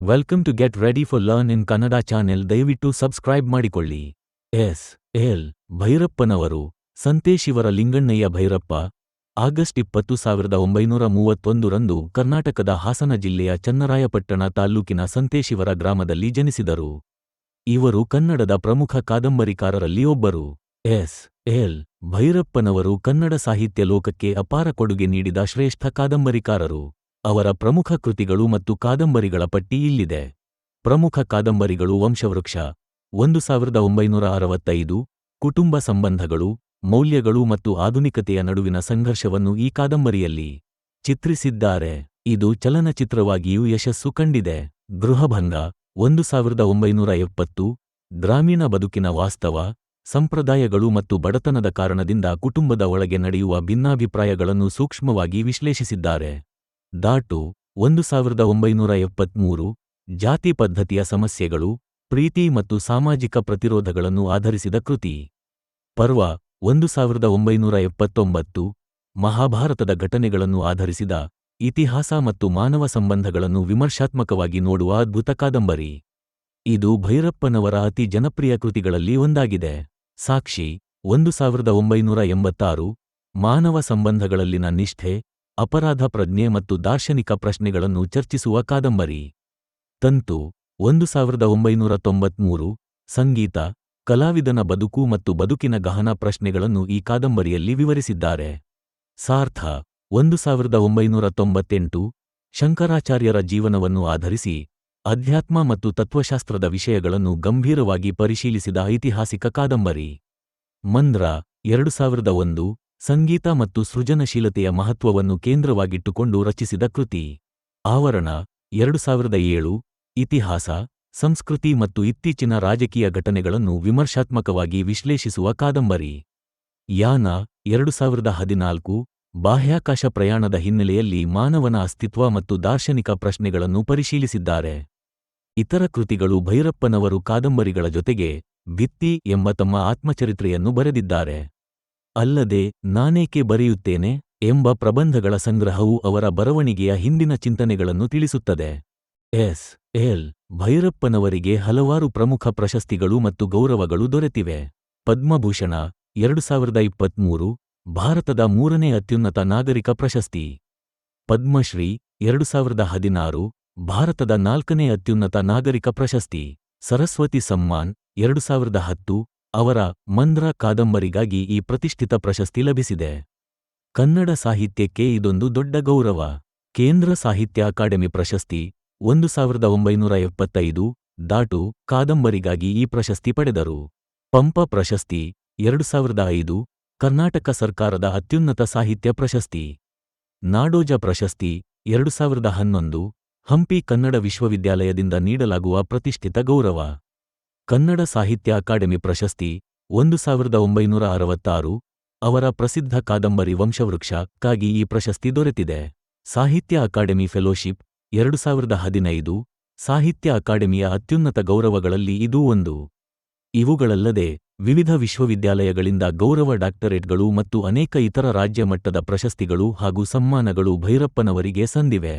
Welcome to get ready for learn in Kannada channel ದಯವಿಟ್ಟು subscribe ಮಾಡಿಕೊಳ್ಳಿ. S, L, ಭೈರಪ್ಪನವರು Santeshivara ಲಿಂಗಣ್ಣಯ್ಯ Bhyrappa, August ಇಪ್ಪತ್ತು ಸಾವಿರದ ಒಂಬೈನೂರ ಮೂವತ್ತೊಂದರಂದು ಕರ್ನಾಟಕದ ಹಾಸನ ಜಿಲ್ಲೆಯ ಚನ್ನರಾಯಪಟ್ಟಣ ತಾಲ್ಲೂಕಿನ ಸಂತೇಶಿವರ ಗ್ರಾಮದಲ್ಲಿ ಜನಿಸಿದರು. ಇವರು ಕನ್ನಡದ ಪ್ರಮುಖ ಕಾದಂಬರಿಕಾರರಲ್ಲಿ ಒಬ್ಬರು. ಎಸ್, ಎಲ್, ಭೈರಪ್ಪನವರು ಕನ್ನಡ ಸಾಹಿತ್ಯ ಲೋಕಕ್ಕೆ ಅಪಾರ ಕೊಡುಗೆ ನೀಡಿದ ಶ್ರೇಷ್ಠ ಕಾದಂಬರಿಕಾರರು. ಅವರ ಪ್ರಮುಖ ಕೃತಿಗಳು ಮತ್ತು ಕಾದಂಬರಿಗಳ ಪಟ್ಟಿ ಇಲ್ಲಿದೆ. ಪ್ರಮುಖ ಕಾದಂಬರಿಗಳು ವಂಶವೃಕ್ಷ ಒಂದು ಸಾವಿರದ ಒಂಬೈನೂರ ಅರವತ್ತೈದು, ಕುಟುಂಬ ಸಂಬಂಧಗಳು, ಮೌಲ್ಯಗಳು ಮತ್ತು ಆಧುನಿಕತೆಯ ನಡುವಿನ ಸಂಘರ್ಷವನ್ನು ಈ ಕಾದಂಬರಿಯಲ್ಲಿ ಚಿತ್ರಿಸಿದ್ದಾರೆ. ಇದು ಚಲನಚಿತ್ರವಾಗಿಯೂ ಯಶಸ್ಸು ಕಂಡಿದೆ. ಗೃಹಭಂಗ ಒಂದು ಸಾವಿರದ ಒಂಬೈನೂರ ಎಪ್ಪತ್ತು, ಗ್ರಾಮೀಣ ಬದುಕಿನ ವಾಸ್ತವ, ಸಂಪ್ರದಾಯಗಳು ಮತ್ತು ಬಡತನದ ಕಾರಣದಿಂದ ಕುಟುಂಬದ ಒಳಗೆ ನಡೆಯುವ ಭಿನ್ನಾಭಿಪ್ರಾಯಗಳನ್ನು ಸೂಕ್ಷ್ಮವಾಗಿ ವಿಶ್ಲೇಷಿಸಿದ್ದಾರೆ. ದಾಟು ಒಂದು ಸಾವಿರದ ಒಂಬೈನೂರ ಎಪ್ಪತ್ಮೂರು ಜಾತಿ ಪದ್ಧತಿಯ ಸಮಸ್ಯೆಗಳು, ಪ್ರೀತಿ ಮತ್ತು ಸಾಮಾಜಿಕ ಪ್ರತಿರೋಧಗಳನ್ನು ಆಧರಿಸಿದ ಕೃತಿ. ಪರ್ವ ಒಂದು ಸಾವಿರದ ಒಂಬೈನೂರ ಎಪ್ಪತ್ತೊಂಬತ್ತು ಮಹಾಭಾರತದ ಘಟನೆಗಳನ್ನು ಆಧರಿಸಿದ ಇತಿಹಾಸ ಮತ್ತು ಮಾನವ ಸಂಬಂಧಗಳನ್ನು ವಿಮರ್ಶಾತ್ಮಕವಾಗಿ ನೋಡುವ ಅದ್ಭುತ ಕಾದಂಬರಿ. ಇದು ಭೈರಪ್ಪನವರ ಅತಿ ಜನಪ್ರಿಯ ಕೃತಿಗಳಲ್ಲಿ ಒಂದಾಗಿದೆ. ಸಾಕ್ಷಿ ಒಂದು ಸಾವಿರದ ಒಂಬೈನೂರ ಎಂಬತ್ತಾರು ಮಾನವ ಸಂಬಂಧಗಳಲ್ಲಿನ ನಿಷ್ಠೆ ಅಪರಾಧ ಪ್ರಜ್ಞೆ ಮತ್ತು ದಾರ್ಶನಿಕ ಪ್ರಶ್ನೆಗಳನ್ನು ಚರ್ಚಿಸುವ ಕಾದಂಬರಿ. ತಂತು, ಒಂದು ಸಾವಿರದ ಒಂಬೈನೂರ ತೊಂಬತ್ಮೂರು, ಸಂಗೀತ, ಕಲಾವಿದನ ಬದುಕು ಮತ್ತು ಬದುಕಿನ ಗಹನ ಪ್ರಶ್ನೆಗಳನ್ನು ಈ ಕಾದಂಬರಿಯಲ್ಲಿ ವಿವರಿಸಿದ್ದಾರೆ. ಸಾರ್ಥ, ಒಂದು ಸಾವಿರದ ಒಂಬೈನೂರ ತೊಂಬತ್ತೆಂಟು, ಶಂಕರಾಚಾರ್ಯರ ಜೀವನವನ್ನು ಆಧರಿಸಿ, ಅಧ್ಯಾತ್ಮ ಮತ್ತು ತತ್ವಶಾಸ್ತ್ರದ ವಿಷಯಗಳನ್ನು ಗಂಭೀರವಾಗಿ ಪರಿಶೀಲಿಸಿದ ಐತಿಹಾಸಿಕ ಕಾದಂಬರಿ. ಮಂದ್ರ, ಎರಡು ಸಾವಿರದ ಒಂದು ಸಂಗೀತ ಮತ್ತು ಸೃಜನಶೀಲತೆಯ ಮಹತ್ವವನ್ನು ಕೇಂದ್ರವಾಗಿಟ್ಟುಕೊಂಡು ರಚಿಸಿದ ಕೃತಿ. ಆವರಣ, ಎರಡು ಸಾವಿರದ ಏಳು, ಇತಿಹಾಸ, ಸಂಸ್ಕೃತಿ ಮತ್ತು ಇತ್ತೀಚಿನ ರಾಜಕೀಯ ಘಟನೆಗಳನ್ನು ವಿಮರ್ಶಾತ್ಮಕವಾಗಿ ವಿಶ್ಲೇಷಿಸುವ ಕಾದಂಬರಿ. ಯಾನ, ಎರಡು ಸಾವಿರದ ಹದಿನಾಲ್ಕು, ಬಾಹ್ಯಾಕಾಶ ಪ್ರಯಾಣದ ಹಿನ್ನೆಲೆಯಲ್ಲಿ ಮಾನವನ ಅಸ್ತಿತ್ವ ಮತ್ತು ದಾರ್ಶನಿಕ ಪ್ರಶ್ನೆಗಳನ್ನು ಪರಿಶೀಲಿಸಿದ್ದಾರೆ. ಇತರ ಕೃತಿಗಳು ಭೈರಪ್ಪನವರು ಕಾದಂಬರಿಗಳ ಜೊತೆಗೆ, ಭಿತ್ತಿ ಎಂಬ ತಮ್ಮ ಆತ್ಮಚರಿತ್ರೆಯನ್ನು ಬರೆದಿದ್ದಾರೆ. ಅಲ್ಲದೆ ನಾನೇಕೆ ಬರೆಯುತ್ತೇನೆ ಎಂಬ ಪ್ರಬಂಧಗಳ ಸಂಗ್ರಹವು ಅವರ ಬರವಣಿಗೆಯ ಹಿಂದಿನ ಚಿಂತನೆಗಳನ್ನು ತಿಳಿಸುತ್ತದೆ. ಎಸ್. ಎಲ್. ಭೈರಪ್ಪನವರಿಗೆ ಹಲವಾರು ಪ್ರಮುಖ ಪ್ರಶಸ್ತಿಗಳು ಮತ್ತು ಗೌರವಗಳು ದೊರೆತಿವೆ. ಪದ್ಮಭೂಷಣ, ಎರಡು ಸಾವಿರದ ಇಪ್ಪತ್ಮೂರು, ಭಾರತದ ಮೂರನೇ ಅತ್ಯುನ್ನತ ನಾಗರಿಕ ಪ್ರಶಸ್ತಿ. ಪದ್ಮಶ್ರೀ, ಎರಡು ಸಾವಿರದ ಹದಿನಾರು, ಭಾರತದ ನಾಲ್ಕನೇ ಅತ್ಯುನ್ನತ ನಾಗರಿಕ ಪ್ರಶಸ್ತಿ. ಸರಸ್ವತಿ ಸಮ್ಮಾನ್, ಎರಡು ಸಾವಿರದ ಹತ್ತು ಅವರ ಮಂದ್ರ ಕಾದಂಬರಿಗಾಗಿ ಈ ಪ್ರತಿಷ್ಠಿತ ಪ್ರಶಸ್ತಿ ಲಭಿಸಿದೆ. ಕನ್ನಡ ಸಾಹಿತ್ಯಕ್ಕೆ ಇದೊಂದು ದೊಡ್ಡ ಗೌರವ. ಕೇಂದ್ರ ಸಾಹಿತ್ಯ ಅಕಾಡೆಮಿ ಪ್ರಶಸ್ತಿ ಒಂದು ಸಾವಿರದ ಒಂಬೈನೂರ ಎಪ್ಪತ್ತೈದು ದಾಟು ಕಾದಂಬರಿಗಾಗಿ ಈ ಪ್ರಶಸ್ತಿ ಪಡೆದರು. ಪಂಪ ಪ್ರಶಸ್ತಿ ಎರಡು ಸಾವಿರದ ಐದು ಕರ್ನಾಟಕ ಸರ್ಕಾರದ ಅತ್ಯುನ್ನತ ಸಾಹಿತ್ಯ ಪ್ರಶಸ್ತಿ. ನಾಡೋಜ ಪ್ರಶಸ್ತಿ ಎರಡು ಸಾವಿರದ ಹನ್ನೊಂದು ಹಂಪಿ ಕನ್ನಡ ವಿಶ್ವವಿದ್ಯಾಲಯದಿಂದ ನೀಡಲಾಗುವ ಪ್ರತಿಷ್ಠಿತ ಗೌರವ. ಕನ್ನಡ ಸಾಹಿತ್ಯ ಅಕಾಡೆಮಿ ಪ್ರಶಸ್ತಿ ಒಂದು ಸಾವಿರದ ಒಂಬೈನೂರ ಅರವತ್ತಾರು ಅವರ ಪ್ರಸಿದ್ಧ ಕಾದಂಬರಿ ವಂಶವೃಕ್ಷಕ್ಕಾಗಿ ಈ ಪ್ರಶಸ್ತಿ ದೊರೆತಿದೆ. ಸಾಹಿತ್ಯ ಅಕಾಡೆಮಿ ಫೆಲೋಶಿಪ್ ಎರಡು ಸಾವಿರದ ಹದಿನೈದು ಸಾಹಿತ್ಯ ಅಕಾಡೆಮಿಯ ಅತ್ಯುನ್ನತ ಗೌರವಗಳಲ್ಲಿ ಇದೂ ಒಂದು. ಇವುಗಳಲ್ಲದೆ ವಿವಿಧ ವಿಶ್ವವಿದ್ಯಾಲಯಗಳಿಂದ ಗೌರವ ಡಾಕ್ಟರೇಟ್ಗಳು ಮತ್ತು ಅನೇಕ ಇತರ ರಾಜ್ಯ ಮಟ್ಟದ ಪ್ರಶಸ್ತಿಗಳು ಹಾಗೂ ಸಮ್ಮಾನಗಳು ಭೈರಪ್ಪನವರಿಗೆ ಸಂದಿವೆ.